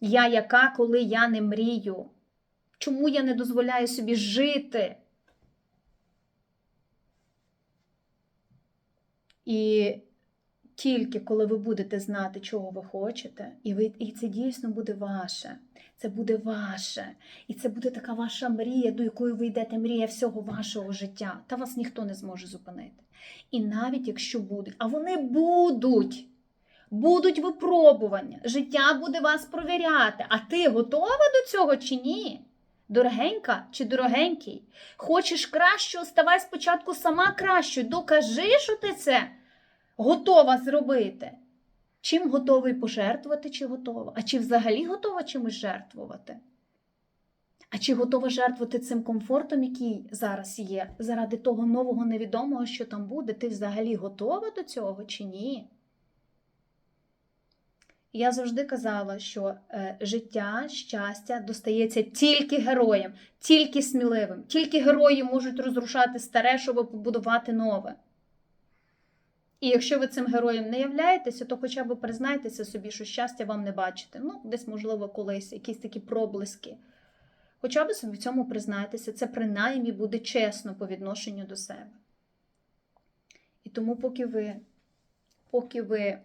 Я яка, коли я не мрію? Чому я не дозволяю собі жити? І тільки коли ви будете знати, чого ви хочете, і, ви, і це дійсно буде ваше, це буде ваше, і це буде така ваша мрія, до якої ви йдете, мрія всього вашого життя, та вас ніхто не зможе зупинити. І навіть якщо будуть, а вони будуть. Будуть випробування, життя буде вас провіряти. А ти готова до цього чи ні? Дорогенька чи дорогенький? Хочеш кращого, ставай спочатку сама кращою. Докажи, що ти це готова зробити. Чим готовий пожертвувати, чи готова? А чи взагалі готова чимось жертвувати? А чи готова жертвувати цим комфортом, який зараз є, заради того нового невідомого, що там буде? Ти взагалі готова до цього чи ні? Я завжди казала, що е, життя, щастя достається тільки героям, тільки сміливим. Тільки герої можуть розрушати старе, щоб побудувати нове. І якщо ви цим героєм не являєтеся, то хоча б признайтеся собі, що щастя вам не бачите. Ну, десь, можливо, колись якісь такі проблиски. Хоча б собі в цьому признайтеся, це принаймні буде чесно по відношенню до себе. І тому, поки ви, поки ви